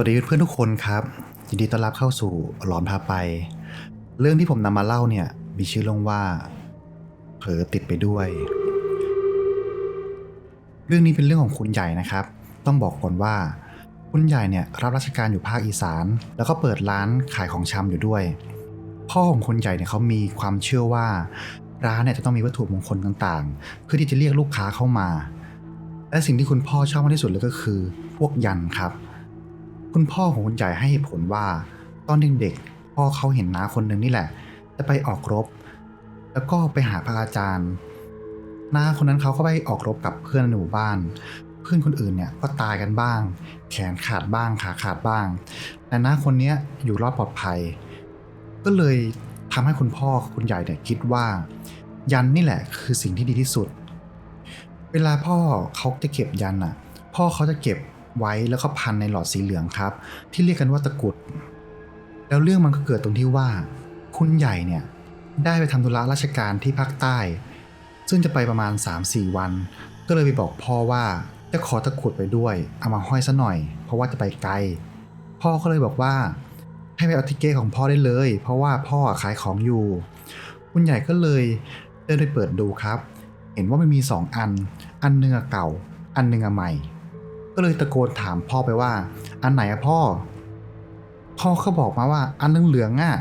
วัสดีเพื่อนทุกคนครับ ยินดีต้อนรับเข้าสู่หลอนพาไป เรื่องที่ผมนำมาเล่าเนี่ย มีชื่อเรื่องว่าเผลอติดไปด้วย เรื่องนี้เป็นเรื่องของคุณใหญ่นะครับ ต้องบอกก่อนว่า คุณใหญ่เนี่ยรับราชการอยู่ภาคอีสาน แล้วก็เปิดร้านขายของชำอยู่ด้วย พ่อของคุณใหญ่เนี่ยเขามีความเชื่อว่า ร้านเนี่ยจะต้องมีวัตถุมงคลต่างๆ เพื่อที่จะเรียกลูกค้าเข้ามา และสิ่งที่คุณพ่อชอบมากที่สุดเลยก็คือ พวกยันครับ คุณพ่อของคุณใหญ่ให้ผลว่า ตอนเด็กๆพ่อเขาเห็นน้าคนหนึ่งนี่แหละ จะไปออกรบ แล้วก็ไปหาพระอาจารย์น้าคนนั้นเขาก็ไปออกรบกับเพื่อนในหมู่บ้าน เพื่อนคนอื่นเนี่ยก็ตายกันบ้าง แขนขาดบ้างขาขาดบ้าง แต่น้าคนนี้อยู่รอดปลอดภัย ก็เลยทำให้คุณพ่อคุณใหญ่เนี่ยคิดว่า ยันนี่แหละคือสิ่งที่ดีที่สุด เวลาพ่อเขาจะเก็บยันอะ พ่อเขาจะเก็บ ไว้แล้วก็พันในหลอดสีเหลืองครับ ที่เรียกกันว่าตะกรุด แล้วเรื่องมันก็เกิดตรงที่ว่า คุณใหญ่เนี่ยได้ไปทำธุระราชการที่ภาคใต้ ซึ่งจะไปประมาณ 3-4 วัน ก็เลยไปบอกพ่อว่าจะขอตะกรุดไปด้วย เอามาห้อยซะหน่อย เพราะว่าจะไปไกล พ่อก็เลยบอกว่า ให้ไปเอาทิเก้ของพ่อได้เลย เพราะว่าพ่อขายของอยู่ คุณใหญ่ก็เลยเดินไปเปิดดูครับ เห็นว่ามันมีสองอัน อันหนึ่งเก่า อันหนึ่งใหม่ ก็เลยตะโกนถามพ่อไปว่า อันไหนอะพ่อ พ่อเขาบอกมาว่า อันเหลืองๆอะ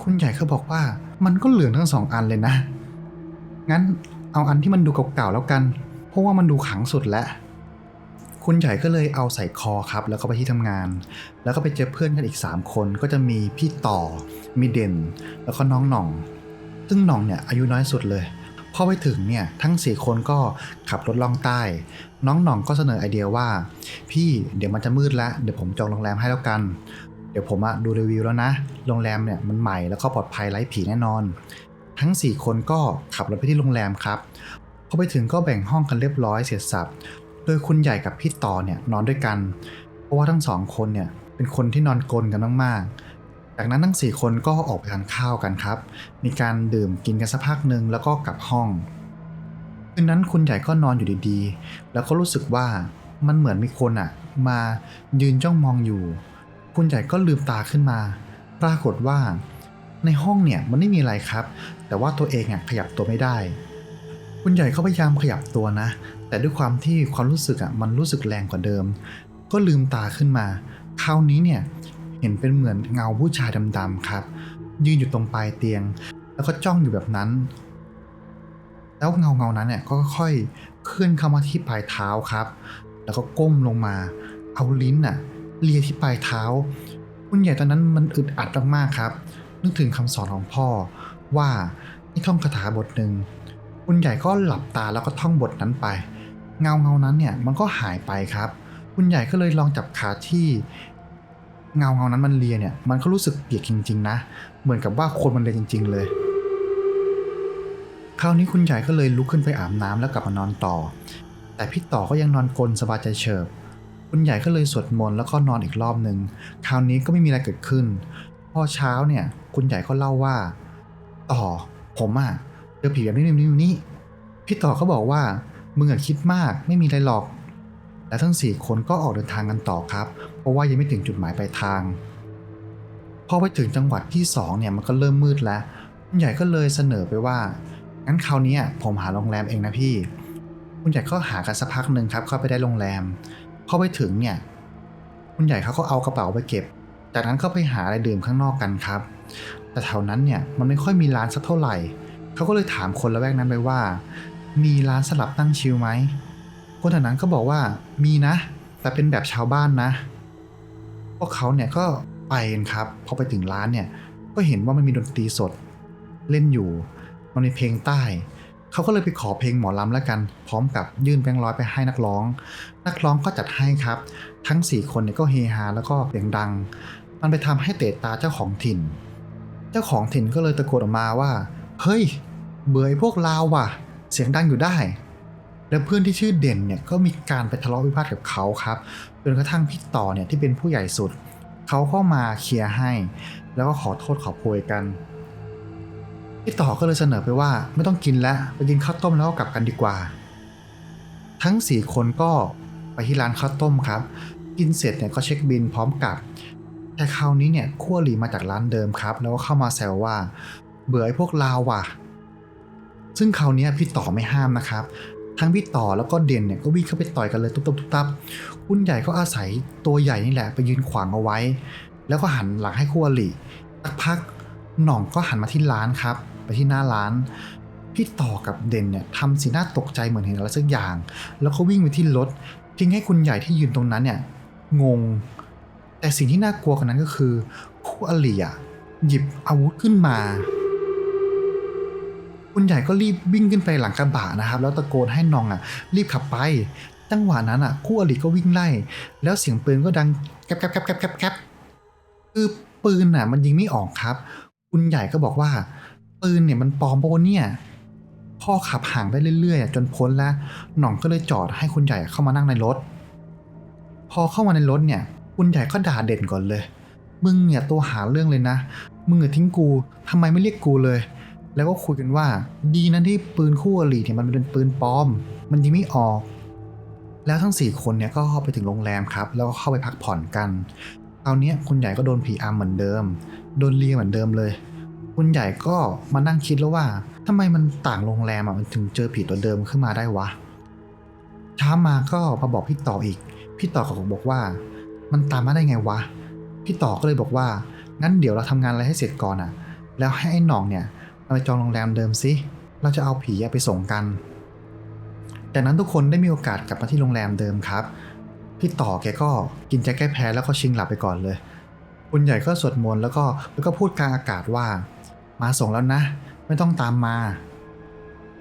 คุณใหญ่เขาบอกว่า มันก็เหลืองทั้งสองอันเลยนะ งั้นเอาอันที่มันดูเก่าๆแล้วกัน เพราะว่ามันดูขังสุดแล้ว คุณใหญ่ก็เลยเอาใส่คอครับ แล้วก็ไปที่ทำงาน แล้วก็ไปเจอเพื่อนกันอีก 3 คนก็จะมีพี่ต่อ มีเด่น แล้วก็น้องหน่อง ซึ่งหน่องเนี่ยอายุน้อยสุดเลย พอไปถึงเนี่ยทั้ง4คนก็ขับรถล่องใต้ น้องหน่องก็เสนอไอเดียว่า พี่เดี๋ยวมันจะมืดแล้วเดี๋ยวผมจองโรงแรมให้แล้วกัน เดี๋ยวผมอะดูรีวิวแล้วนะ โรงแรมเนี่ยมันใหม่แล้วก็ปลอดภัยไร้ผีแน่นอน ทั้ง 4 คนก็ขับรถไปที่โรงแรมครับพอไปถึงก็แบ่งห้องกันเรียบร้อยเสร็จสับโดยคุณใหญ่กับพี่ต่อเนี่ยนอนด้วยกัน เพราะว่าทั้งสองคนเนี่ยเป็นคนที่นอนกลนกันมากๆ จากนั้นทั้ง 4 คนก็ออกไปทานข้าวกันครับ มีการดื่มกินกันสักพักหนึ่งแล้วก็กลับห้อง คืนนั้นคุณใหญ่ก็นอนอยู่ดีๆ แล้วก็รู้สึกว่ามันเหมือนมีคนอะมายืนจ้องมองอยู่ คุณใหญ่ก็ลืมตาขึ้นมา ปรากฏว่า ในห้องเนี่ยมันไม่มีอะไรครับ แต่ว่าตัวเองอะขยับตัวไม่ได้ คุณใหญ่เขาพยายามขยับตัวนะ แต่ด้วยความที่ความรู้สึกอะมันรู้สึกแรงกว่าเดิม ก็ลืมตาขึ้นมา คราวนี้เนี่ย เห็นเป็นเหมือนเงาผู้ชายดำๆครับ ยืนอยู่ตรงปลายเตียง แล้วก็จ้องอยู่แบบนั้น แล้วเงาเงานั้นเนี่ยก็ค่อยเคลื่อนเข้ามาที่ปลายเท้าครับ แล้วก็ก้มลงมา เอาลิ้นน่ะเลียที่ปลายเท้า คุณใหญ่ตอนนั้นมันอึดอัดมากๆครับ นึกถึงคำสอนของพ่อว่าให้ท่องคาถาบทหนึ่งคุณใหญ่ก็หลับตาแล้วก็ท่องบทนั้นไป เงาเงานั้นเนี่ยมันก็หายไปครับ คุณใหญ่ก็เลยลองจับขาที่ เงาเงานั้นมันเลียเนี่ยมันก็รู้สึกเปียกจริง ๆ นะ เหมือนกับว่าคนมันเลียจริง ๆ เลย คราวนี้คุณใหญ่ก็เลยลุกขึ้นไปอาบน้ำแล้วกลับมานอนต่อ แต่พี่ต่อก็ยังนอนกลนสบายใจเฉิบคุณใหญ่ก็เลยสวดมนต์แล้วก็นอนอีกรอบหนึ่งคราวนี้ก็ไม่มีอะไรเกิดขึ้น พอเช้าเนี่ยคุณใหญ่ก็เล่าว่า ต่อผมอะเจอผีแบบนี้นี่นี่พี่ต่อก็บอกว่ามึงอะคิดมากไม่มีอะไรหรอก และทั้งสี่คนก็ออกเดินทางกันต่อครับ เพราะว่ายังไม่ถึงจุดหมายปลายทาง พอไปถึงจังหวัดที่สองเนี่ยมันก็เริ่มมืดแล้วคุณใหญ่ก็เลยเสนอไปว่างั้นคราวนี้ผมหาโรงแรมเองนะพี่ คุณใหญ่ก็หากันสักพักหนึ่งครับเข้าไปได้โรงแรมพอไปถึงเนี่ยคุณใหญ่เขาก็เอากระเป๋าไปเก็บ จากนั้นก็ไปหาอะไรดื่มข้างนอกกันครับ แต่แถวนั้นเนี่ยมันไม่ค่อยมีร้านสักเท่าไหร่เขาก็เลยถามคนละแวกนั้นไปว่า มีร้านสลับตั้งชิลไหมคนแถวนั้นก็บอกว่ามีนะ แต่เป็นแบบชาวบ้านนะ วกเขาเนี่ยก็ไปกันครับพอไปถึงร้านเนี่ยก็เห็นว่ามันมีดนตรีสดเล่นอยู่ มันมีเพลงใต้ เขาก็เลยไปขอเพลงหมอลำแล้วกัน พร้อมกับยื่นแบงค์ร้อยไปให้นักร้อง นักร้องก็จัดให้ครับ ทั้ง 4 คนเนี่ยก็เฮฮาแล้วก็เสียงดัง มันไปทำให้เตะตาเจ้าของถิ่น เจ้าของถิ่นก็เลยตะโกนออกมาว่า เฮ้ย เบื่อไอ้พวกลาวว่ะ เสียงดังอยู่ได้ แล้วเพื่อนที่ชื่อเด่นเนี่ยก็มีการไปทะเลาะวิวาทกับเขาครับจนกระทั่งพี่ต่อเนี่ยที่เป็นผู้ใหญ่สุด เขาก็มาเคลียร์ให้ แล้วก็ขอโทษขอโพยกันพี่ต่อก็เลยเสนอไปว่าไม่ต้องกินแล้วไปกินข้าวต้มแล้วก็กลับกันดีกว่า ทั้งสี่คนก็ไปที่ร้านข้าวต้มครับ กินเสร็จเนี่ยก็เช็คบินพร้อมกับ แต่คราวนี้เนี่ยขั้วหลีมาจากร้านเดิมครับ แล้วก็เข้ามาแซวว่า เบื่อไอ้พวกลาวว่ะ ซึ่งคราวนี้พี่ต่อไม่ห้ามนะครับ ทั้งพี่ต่อแล้วก็เด่นเนี่ยก็วิ่งเข้าไปต่อยกันเลยตุ๊บตับตุ๊บตับคุณใหญ่ก็อาศัยตัวใหญ่นี่แหละไปยืนขวางเอาไว้ แล้วก็หันหลังให้คู่อริสักพักหน่องก็หันมาที่ร้านครับ ไปที่หน้าร้าน พี่ต่อกับเด่นเนี่ยทำสีหน้าตกใจเหมือนเห็นอะไรสักอย่าง แล้วก็วิ่งไปที่รถทิ้งให้คุณใหญ่ที่ยืนตรงนั้นเนี่ยงง แต่สิ่งที่น่ากลัวกว่านั้นก็คือคู่อริอะหยิบอาวุธขึ้นมา คุณใหญ่ก็รีบวิ่งขึ้นไปหลังกระบะนะครับ แล้วตะโกนให้น้องอะ รีบขับไป จังหวะนั้นอะ คู่อริก็วิ่งไล่ แล้วเสียงปืนก็ดังแก๊บแก๊บแก๊บแกบแกบแกบคือปืนอะ มันยิงไม่ออกครับ คุณใหญ่ก็บอกว่า ปืนเนี่ยมันปลอมปะวะเนี่ยพ่อขับห่างไปเรื่อยๆจนพ้นแล้วหน่องก็เลยจอดให้คุณใหญ่เข้ามานั่งในรถ พอเข้ามาในรถเนี่ย คุณใหญ่ก็ด่าเด่นก่อนเลย มึงเนี่ยตัวหาเรื่องเลยนะ มึงอะทิ้งกูทำไมไม่เรียกกูเลย แล้วก็คุยกันว่า ดีนะที่ปืนคู่อริเนี่ยมันเป็นปืนปลอม มันยิงไม่ออก แล้วทั้งสี่คนเนี่ยก็เข้าไปถึงโรงแรมครับ แล้วก็เข้าไปพักผ่อนกันคราวนี้คุณใหญ่ก็โดนผีอำเหมือนเดิม โดนเลียเหมือนเดิมเลย คุณใหญ่ก็มานั่งคิดแล้วว่าทำไมมันต่างโรงแรมอะมันถึงเจอผีตัวเดิมขึ้นมาได้วะเช้ามาก็มาบอกพี่ต่ออีก พี่ต่อก็บอกว่า มันตามมาได้ไงวะ พี่ต่อก็เลยบอกว่างั้นเดี๋ยวเราทำงานอะไรให้เสร็จก่อนอะ แล้วให้ไอ้หน่องเนี่ย เอาไปจองโรงแรมเดิมสิ เราจะเอาผีไปส่งกัน จากนั้นทุกคนได้มีโอกาสกลับมาที่โรงแรมเดิมครับ พี่ต่อแกก็กินใจแก้แพ้แล้วก็ชิงหลับไปก่อนเลย คุณใหญ่ก็สวดมนต์แล้วก็แล้วก็พูดกลางอากาศว่า มาส่งแล้วนะ ไม่ต้องตามมา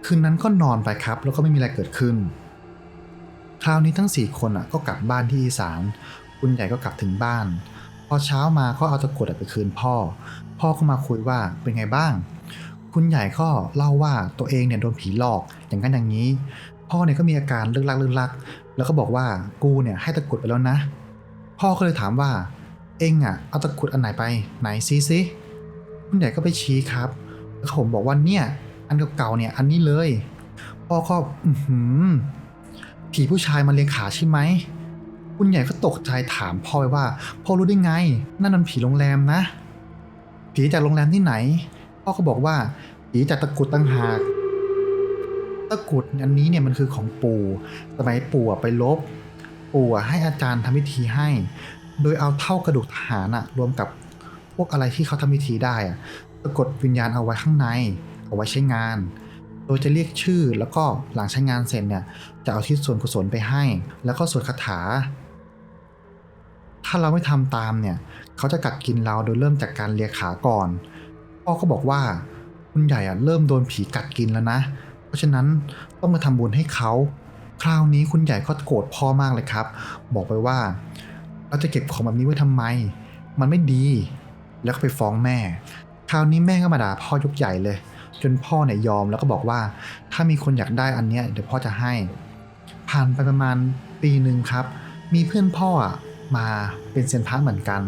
คืนนั้นก็นอนไปครับ แล้วก็ไม่มีอะไรเกิดขึ้น คราวนี้ทั้งสี่คนอะก็กลับบ้านที่อีสาน คุณใหญ่ก็กลับถึงบ้าน พอเช้ามาก็เอาตะกรุดไปคืนพ่อ พ่อก็มาคุยว่าเป็นไงบ้าง คุณใหญ่ก็เล่าว่าตัวเองเนี่ยโดนผีหลอกอย่างนั้นอย่างนี้ พ่อเนี่ยก็มีอาการเลิกลักเลิกลัก แล้วก็บอกว่ากูเนี่ยให้ตะกรุดไปแล้วนะ พ่อก็เลยถามว่า เองอะเอาตะกรุดอันไหนไปไหนซิซิคุณใหญ่ก็ไปชี้ครับ แล้วผมบอกว่าเนี่ยอันเก่าๆเนี่ยอันนี้เลย พ่อก็อือหือผีผู้ชายมาเลียขาใช่ไหมคุณใหญ่ก็ตกใจถามพ่อไปว่าพ่อรู้ได้ไง นั่นมันผีโรงแรมนะ ผีจากโรงแรมที่ไหน พ่อก็บอกว่าผีจากตะกุดตั้งหากตะกุดอันนี้เนี่ยมันคือของปู่สมัยปู่ไปลบ ปู่ให้อาจารย์ทำพิธีให้ โดยเอาเท่ากระดูกทหารอะรวมกับพวกอะไรที่เขาทำพิธีได้อะสะกดวิญญาณเอาไว้ข้างใน เอาไว้ใช้งาน โดยจะเรียกชื่อแล้วก็หลังใช้งานเสร็จเนี่ยจะเอาที่ส่วนกุศลไปให้ แล้วก็สวดคาถา ถ้าเราไม่ทำตามเนี่ย เขาจะกัดกินเราโดยเริ่มจากการเลียขาก่อน พ่อก็บอกว่าคุณใหญ่อะเริ่มโดนผีกัดกินแล้วนะ เพราะฉะนั้นต้องมาทำบุญให้เขา คราวนี้คุณใหญ่ก็โกรธพ่อมากเลยครับ บอกไปว่า เราจะเก็บของแบบนี้ไว้ทำไม มันไม่ดี แล้วก็ไปฟ้องแม่ คราวนี้แม่ก็มาด่าพ่อยกใหญ่เลย จนพ่อเนี่ยยอมแล้วก็บอกว่า ถ้ามีคนอยากได้อันเนี้ยเดี๋ยวพ่อจะให้ ผ่านไปประมาณปีหนึ่งครับ มีเพื่อนพ่อมาเป็นเซียนพระเหมือนกัน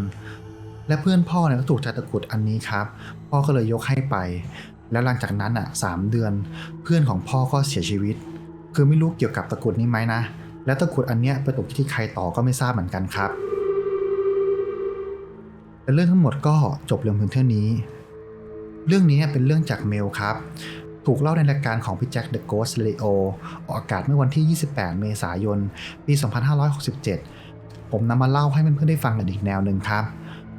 และเพื่อนพ่อเนี่ยก็ถูกใจตะกุดอันนี้ครับ พ่อก็เลยยกให้ไป แล้วหลังจากนั้นอะสามเดือน เพื่อนของพ่อก็เสียชีวิต คือไม่รู้เกี่ยวกับตะกุดนี้ไหมนะ และตะกุดอันเนี้ยไปตกที่ใครต่อก็ไม่ทราบเหมือนกันครับแต่เรื่องทั้งหมดก็จบลงเพียงเท่านี้ เรื่องนี้เป็นเรื่องจากเมลครับ ถูกเล่าในรายการของพี่แจ็ค The Ghost Radio ออกอากาศเมื่อวันที่ 28 เมษายน ปี 2567 ผมนำมาเล่าให้เพื่อนๆได้ฟังกันอีกแนวหนึ่งครับ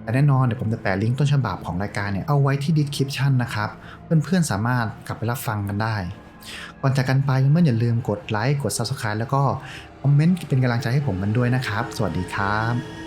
แต่แน่นอนเดี๋ยวผมจะแปะลิงก์ต้นฉบับของรายการเนี่ยเอาไว้ที่ description นะครับ เพื่อนๆสามารถกลับไปรับฟังกันได้ ก่อนจากกันไปเมื่ออย่าลืมกดไลค์กด subscribe แล้วก็คอมเมนต์เป็นกำลังใจให้ผมกันด้วยนะครับ สวัสดีครับ